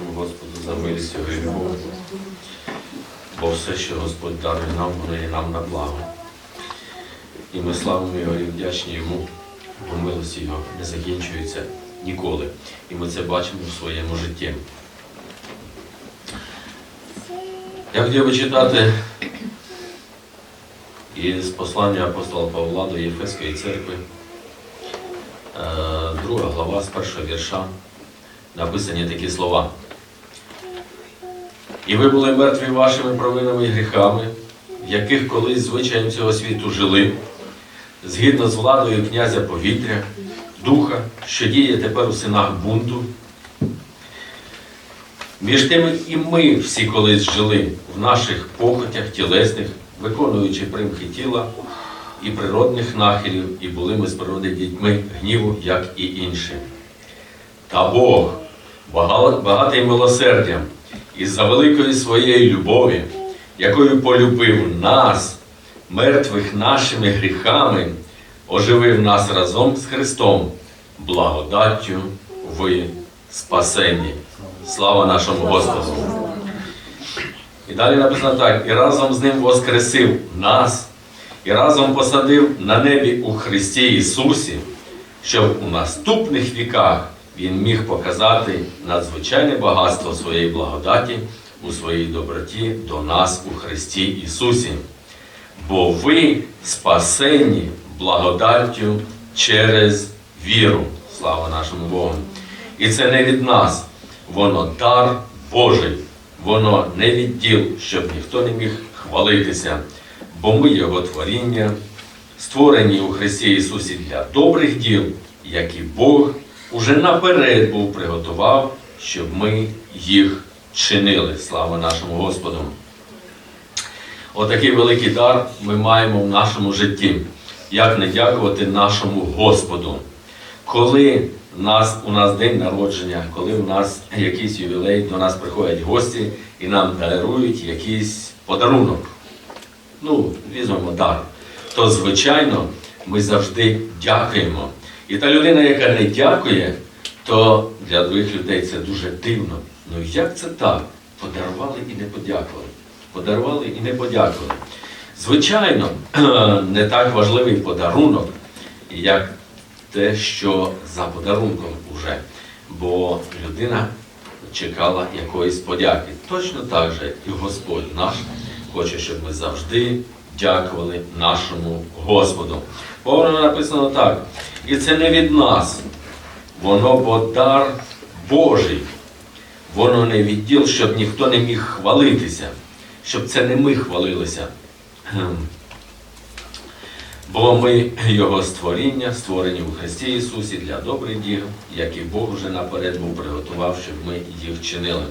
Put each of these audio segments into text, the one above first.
нашому Господу за милість його. Бо все, що Господь дарує нам, воно є нам на благо. І ми славимо Його і вдячні Йому, бо милості Його не закінчується ніколи. І ми це бачимо в своєму житті. Я хотів би читати із послання апостола Павла до Єфеської церкви, е, друга глава з першого вірша, написані такі слова. І ви були мертві вашими провинами і гріхами, в яких колись звичаєм цього світу жили, згідно з владою князя повітря, духа, що діє тепер у синах бунту. Між тими і ми всі колись жили в наших похотях тілесних, виконуючи примхи тіла і природних нахилів, і були ми з природи дітьми гніву, як і інші. Та Бог, багатий милосердям, і за великої своєї любові, якою полюбив нас, мертвих нашими гріхами, оживив нас разом з Христом, благодаттю ви спасені. Слава нашому Господу! І далі написано так: і разом з ним воскресив нас, і разом посадив на небі у Христі Ісусі, щоб у наступних віках Він міг показати надзвичайне багатство своєї благодаті у своїй доброті до нас у Христі Ісусі. Бо ви спасені благодаттю через віру. Слава нашому Богу! І це не від нас, воно дар Божий, воно не від діл, щоб ніхто не міг хвалитися, бо ми Його творіння, створені у Христі Ісусі для добрих діл, які Бог уже наперед був приготував, щоб ми їх чинили. Слава нашому Господу! Отакий великий дар ми маємо в нашому житті. Як не дякувати нашому Господу. Коли нас, у нас день народження, коли у нас якийсь ювілей, до нас приходять гості і нам дарують якийсь подарунок. Ну, візьмемо дар. То, звичайно, ми завжди дякуємо. І та людина, яка не дякує, то для других людей це дуже дивно. Ну як це так? Подарували і не подякували. Подарували і не подякували. Звичайно, не так важливий подарунок, як те, що за подарунком уже. Бо людина чекала якоїсь подяки. Точно так же і Господь наш хоче, щоб ми завжди дякували нашому Господу. Бо воно написано так. І це не від нас, воно бо дар Божий. Воно не від діл, щоб ніхто не міг хвалитися, щоб це не ми хвалилися. Бо ми Його створіння, створені у Христі Ісусі для добрих діл, які Бог вже наперед був приготував, щоб ми їх чинили.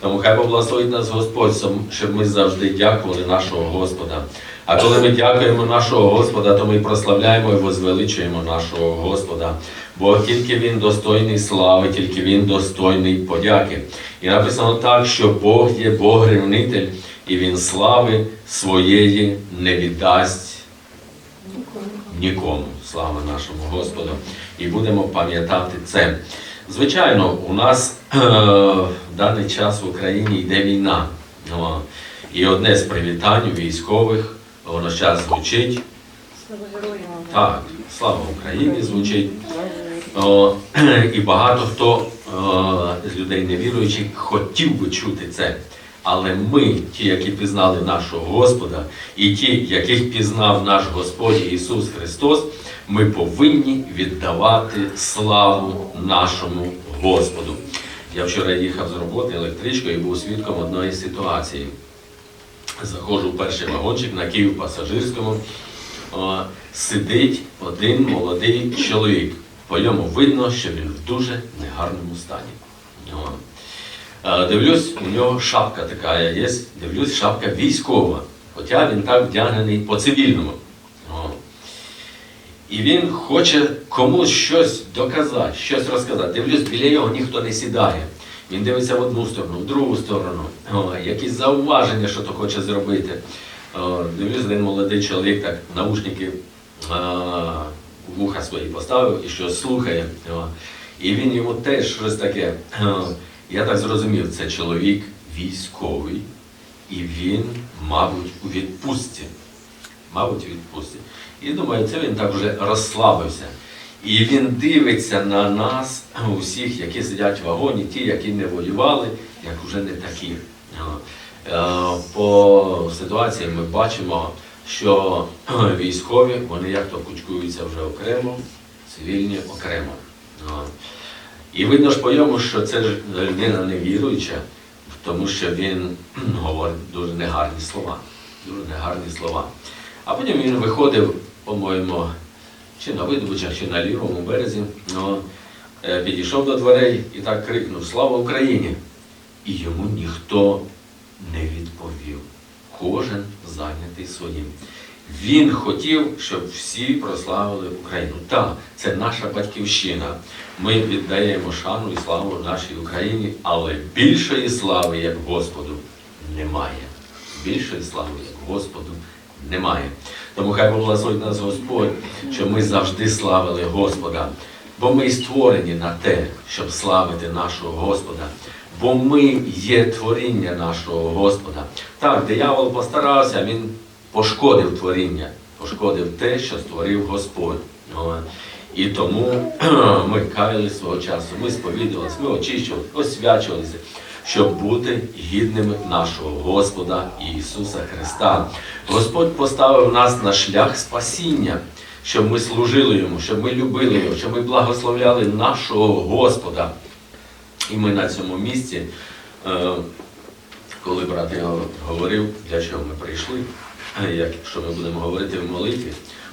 Тому хай поблагословить нас Господь, щоб ми завжди дякували нашого Господа. А коли ми дякуємо нашого Господа, то ми прославляємо і возвеличуємо нашого Господа. Бо тільки Він достойний слави, тільки Він достойний подяки. І написано так, що Бог є Бог ревнитель, і Він слави своєї не віддасть нікому. Слава нашому Господу. І будемо пам'ятати це. Звичайно, у нас е, в даний час в Україні йде війна. О, і одне з привітань військових, воно зараз звучить. Слава героям. Так, слава Україні звучить. О, і багато хто е, з людей невіруючих хотів би чути це. Але ми, ті, які пізнали нашого Господа, і ті, яких пізнав наш Господь Ісус Христос, ми повинні віддавати славу нашому Господу. Я вчора їхав з роботи електричкою і був свідком одної ситуації. Заходжу в перший вагончик на Київ пасажирському. Сидить один молодий чоловік. По ньому видно, що він в дуже негарному стані. Е, Дивлюсь, у нього шапка така є, дивлюсь, шапка військова. Хоча він так вдягнений по-цивільному. І він хоче комусь щось доказати, щось розказати. Дивлюсь, біля його ніхто не сідає. Він дивиться в одну сторону, в другу сторону. О, якісь зауваження, що то хоче зробити. О, дивлюсь, один молодий чоловік так наушники вуха свої поставив і щось слухає. О. І він йому теж щось таке. О, Я так зрозумів, це чоловік військовий, і він, мабуть, у відпустці. Мабуть, у відпустці. І думаю, це він так вже розслабився. І він дивиться на нас, усіх, які сидять в вагоні, ті, які не воювали, як вже не такі. Е, По ситуації ми бачимо, що військові, вони як то кучкуються вже окремо, цивільні окремо. І видно ж по ньому, що це ж людина невіруюча, тому що він говорить дуже негарні слова. Дуже негарні слова. А потім він виходив, по-моєму, чи на видобичах, чи на лівому березі, ну, е, підійшов до дверей і так крикнув Слава Україні! І йому ніхто не відповів. Кожен зайнятий своїм. Він хотів, щоб всі прославили Україну. Так, це наша батьківщина. Ми віддаємо шану і славу нашій Україні, але більшої слави, як Господу, немає. Більшої слави, як Господу, немає. Тому хай благословить нас Господь, щоб ми завжди славили Господа. Бо ми створені на те, щоб славити нашого Господа. Бо ми є творіння нашого Господа. Так, диявол постарався, він пошкодив творіння, пошкодив те, що створив Господь. І тому ми каяли свого часу, ми сповідувалися, ми очищувалися, освячувалися, щоб бути гідними нашого Господа Ісуса Христа. Господь поставив нас на шлях спасіння, щоб ми служили Йому, щоб ми любили Його, щоб ми благословляли нашого Господа. І ми на цьому місці, е, коли брат його говорив, для чого ми прийшли, якщо ми будемо говорити в молитві,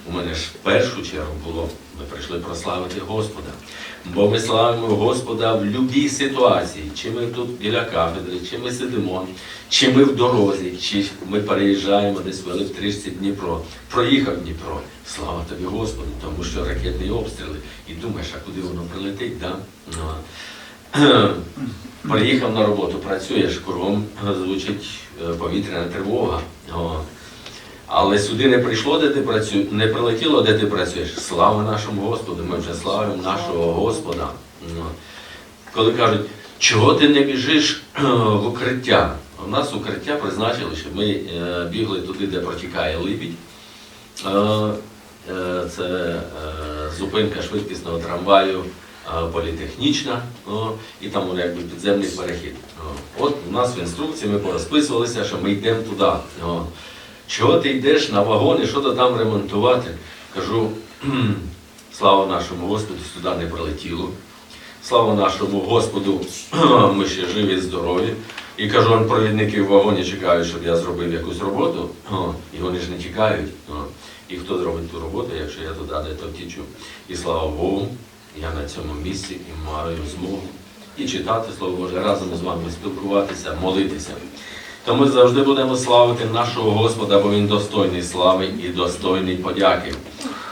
у мене ж в першу чергу було, ми прийшли прославити Господа. Бо ми славимо Господа в будь-якій ситуації, чи ми тут біля кафедри, чи ми сидимо, чи ми в дорозі, чи ми переїжджаємо десь в електричці Дніпро. Проїхав Дніпро. Слава тобі, Господу, тому що ракетні обстріли. І думаєш, а куди воно прилетить? Да? Ну, Приїхав на роботу, працюєш, кругом звучить е, повітряна тривога. Але сюди не прийшло, де ти працюєш, не прилетіло, де ти працюєш. Слава нашому Господу, ми вже славимо нашого Господа. Ну, Коли кажуть, чого ти не біжиш е, в укриття? У нас укриття призначили, щоб ми е, бігли туди, де протікає либідь. Е, Це зупинка швидкісного трамваю політехнічна, і там якби підземний перехід. От у нас в інструкції ми порозписувалися, що ми йдемо туди. Чого ти йдеш на вагони, що то там ремонтувати? Кажу, слава нашому Господу, сюди не прилетіло. Слава нашому Господу, ми ще живі, здорові. І кажу, он провідники в вагоні чекають, щоб я зробив якусь роботу, і вони ж не тікають. О. І хто зробить ту роботу, якщо я туди то втічу. І слава Богу, я на цьому місці і маю змогу і читати Слово Боже, разом з вами спілкуватися, молитися. То ми завжди будемо славити нашого Господа, бо Він достойний слави і достойний подяки.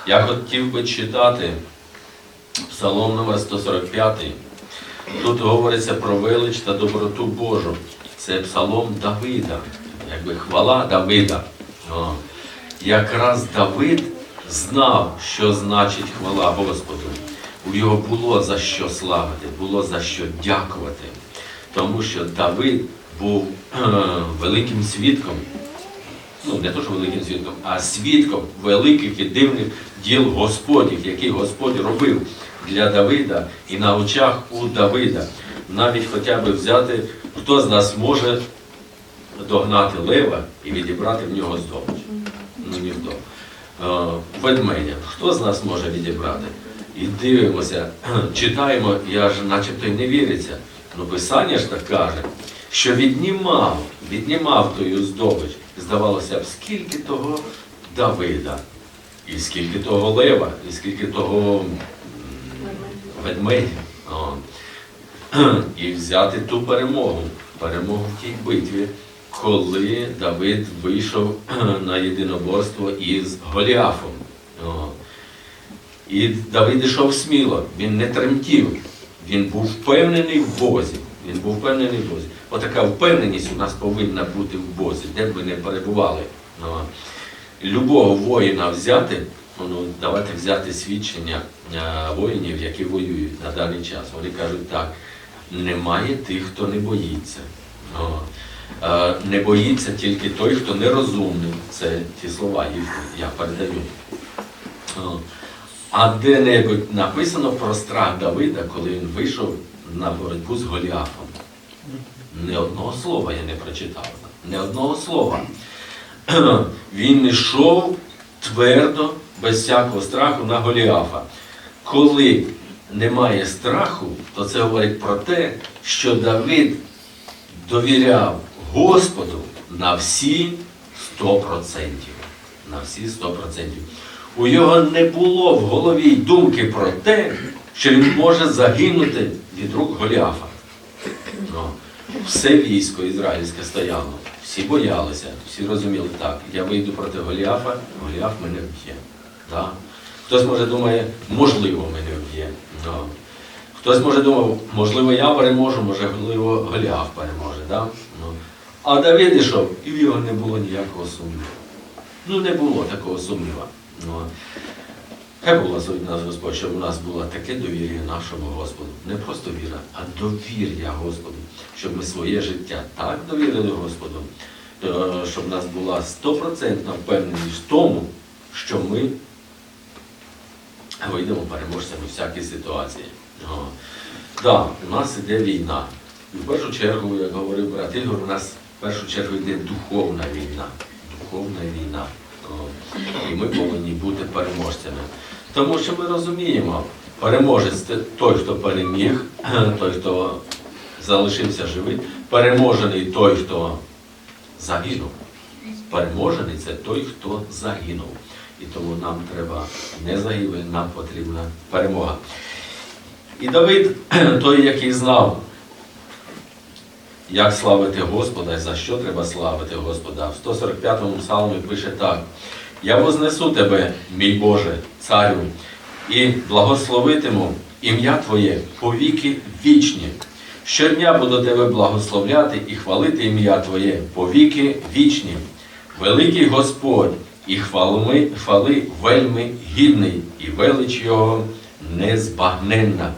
Я хотів би читати Псалом номер 145. Тут говориться про велич та доброту Божу. Це псалом Давида, якби хвала Давида. О. Якраз Давид знав, що значить хвала Господу. У його було за що славити, було за що дякувати. Тому що Давид був е, великим свідком, ну не то, що великим свідком, а свідком великих і дивних діл Господніх, які Господь робив для Давида і на очах у Давида. Навіть хоча б взяти, хто з нас може догнати лева і відібрати в нього здобич. Ну, ніхто. Е, Ведмедя. Хто з нас може відібрати? І дивимося, читаємо, я ж начебто й не віриться. Ну, Писання ж так каже, що віднімав, віднімав тою здобич. Здавалося б, скільки того Давида, і скільки того лева, і скільки того ведмедя. І взяти ту перемогу, перемогу в тій битві, коли Давид вийшов на єдиноборство із Голіафом. І Давид йшов сміло, він не тремтів, він був впевнений в Бозі. Він був впевнений в Бозі. Отака впевненість у нас повинна бути в Бозі, де б ми не перебували. Ну, Любого воїна взяти, ну, давайте взяти свідчення воїнів, які воюють на даний час. Вони кажуть так, немає тих, хто не боїться. О. Е, Не боїться тільки той, хто нерозумний. Це ті слова, їх я передаю. А де-небудь написано про страх Давида, коли він вийшов на боротьбу з Голіафом. Ні одного слова я не прочитав. Ні одного слова. Він йшов твердо, без всякого страху на Голіафа. Коли немає страху, то це говорить про те, що Давид довіряв Господу на всі 100%. На всі 100%. У його не було в голові думки про те, що він може загинути від рук Голіафа. Ну, все військо ізраїльське стояло, всі боялися, всі розуміли, так, я вийду проти Голіафа, Голіаф мене вб'є. Да? Хтось може думає, можливо, мене вб'є. Ну, Хтось може думав, можливо, я переможу, можливо, Голіаф переможе. Да? Ну. А Давид ішов, і в його не було ніякого сумніву. Ну, не було такого сумніва. Ну, Хай благословить нас Господь, щоб у нас було таке довір'я нашому Господу. Не просто віра, а довір'я Господу. Щоб ми своє життя так довірили Господу, щоб у нас була стопроцентна впевненість в тому, що ми вийдемо переможцями в всякій ситуації. Так, да, у нас іде війна. І в першу чергу, як говорив брат Ігор, у нас в першу чергу йде духовна війна. Духовна війна. І ми повинні бути переможцями. Тому що ми розуміємо, переможець той, хто переміг, той, хто залишився живий, переможений той, хто загинув. Переможений це той, хто загинув. І тому нам треба не загибель, нам потрібна перемога. І Давид, той, який знав, як славити Господа і за що треба славити Господа. В 145-му псалмі пише так: Я вознесу тебе, мій Боже, царю, і благословитиму ім'я Твоє повіки вічні. Щодня буду тебе благословляти і хвалити ім'я Твоє повіки вічні. Великий Господь і хвали, хвали вельми гідний, і велич Його незбагненна.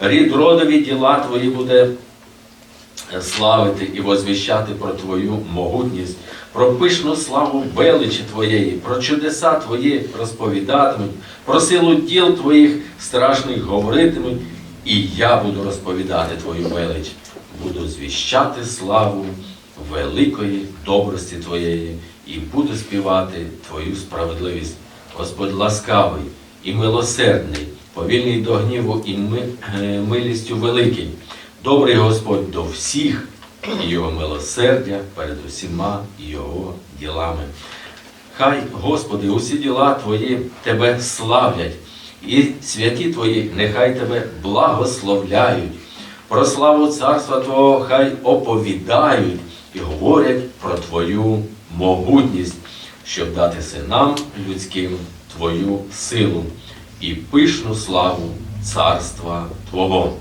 Рід родові діла Твої буде славити і возвіщати про Твою могутність, про пишну славу величі Твоєї, про чудеса Твої розповідатимуть, про силу діл Твоїх страшних говоритимуть, і я буду розповідати Твою велич, буду звіщати славу великої добрості Твоєї, і буду співати Твою справедливість. Господь ласкавий і милосердний, повільний до гніву і е, милістю великий. Добрий Господь до всіх, і Його милосердя перед усіма Його ділами. Хай, Господи, усі діла Твої Тебе славлять, і святі Твої нехай Тебе благословляють. Про славу Царства Твого хай оповідають і говорять про Твою могутність, щоб дати синам людським Твою силу і пишну славу Царства Твого.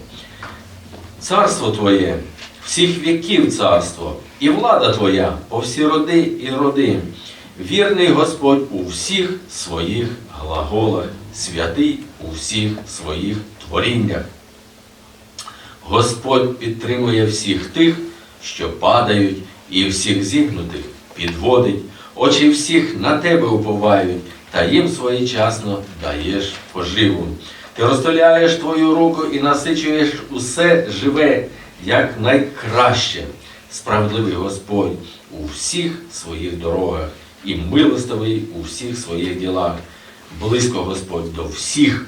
Царство Твоє, всіх віків царство, і влада Твоя по всі роди і роди. Вірний Господь у всіх своїх глаголах, святий у всіх своїх творіннях. Господь підтримує всіх тих, що падають, і всіх зігнутих підводить, очі всіх на тебе уповають, та їм своєчасно даєш поживу. Ти розтоляєш твою руку і насичуєш усе живе, як найкраще. Справедливий Господь у всіх своїх дорогах і милостивий у всіх своїх ділах. Близько Господь до всіх,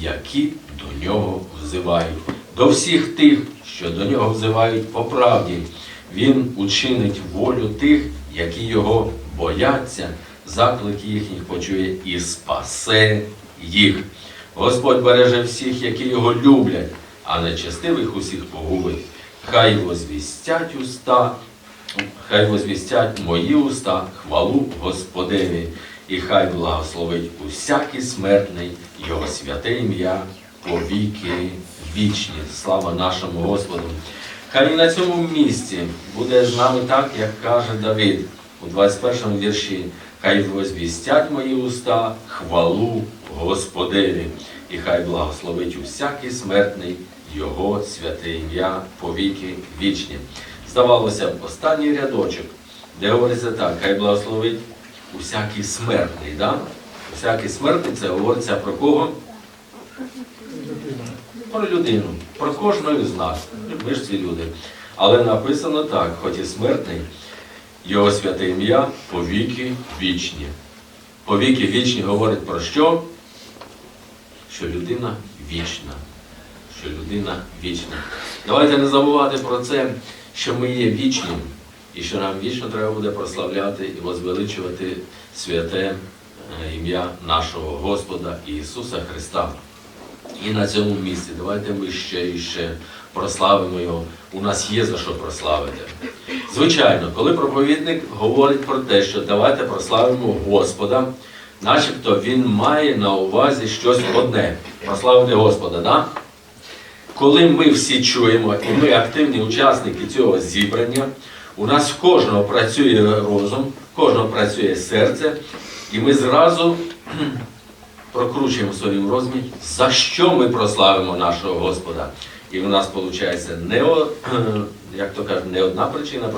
які до нього взивають, до всіх тих, що до нього взивають по правді. Він учинить волю тих, які його бояться, заклики їхніх почує і спасе їх. Господь береже всіх, які його люблять, а нечестивих усіх погубить. Хай возвістять уста, хай возвістять мої уста хвалу Господеві, і хай благословить усякий смертний Його святе ім'я по віки вічні. Слава нашому Господу. Хай і на цьому місці буде з нами так, як каже Давид у 21 вірші. Хай возвістять мої уста хвалу Господеві, і хай благословить усякий смертний Його святе ім'я повіки вічні. Здавалося б, останній рядочок, де говориться так, хай благословить усякий смертний. Да? Усякий смертний це говориться про кого? Про людину, про кожного з нас. Ми ж ці люди. Але написано так, хоч і смертний, його святе ім'я повіки вічні. Повіки вічні говорить про що? Що людина вічна. Що людина вічна. Давайте не забувати про це, що ми є вічним, і що нам вічно треба буде прославляти і возвеличувати святе е, ім'я нашого Господа Ісуса Христа. І на цьому місці давайте ми ще і ще прославимо його. У нас є за що прославити. Звичайно, коли проповідник говорить про те, що давайте прославимо Господа, начебто він має на увазі щось одне прославити Господа. Да? Коли ми всі чуємо, і ми активні учасники цього зібрання, у нас в кожного працює розум, в кожного працює серце, і ми зразу прокручуємо в своєму розумі, за що ми прославимо нашого Господа. І в нас виходить не, як то кажуть, не одна причина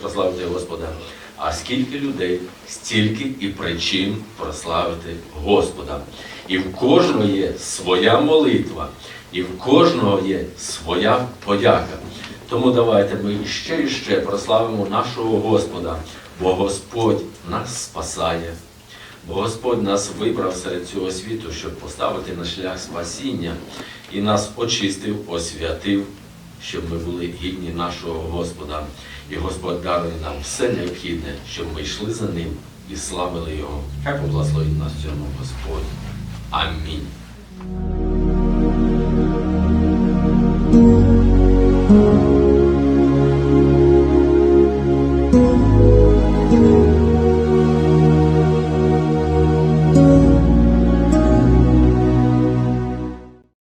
прославити Господа, а скільки людей, стільки і причин прославити Господа. І в кожного є своя молитва, і в кожного є своя подяка. Тому давайте ми ще і ще прославимо нашого Господа, бо Господь нас спасає. Бо Господь нас вибрав серед цього світу, щоб поставити на шлях спасіння і нас очистив, освятив, щоб ми були гідні нашого Господа. І Господь дарує нам все необхідне, щоб ми йшли за ним і славили Його. Хай поблагословить нас цьому Господь. Амінь.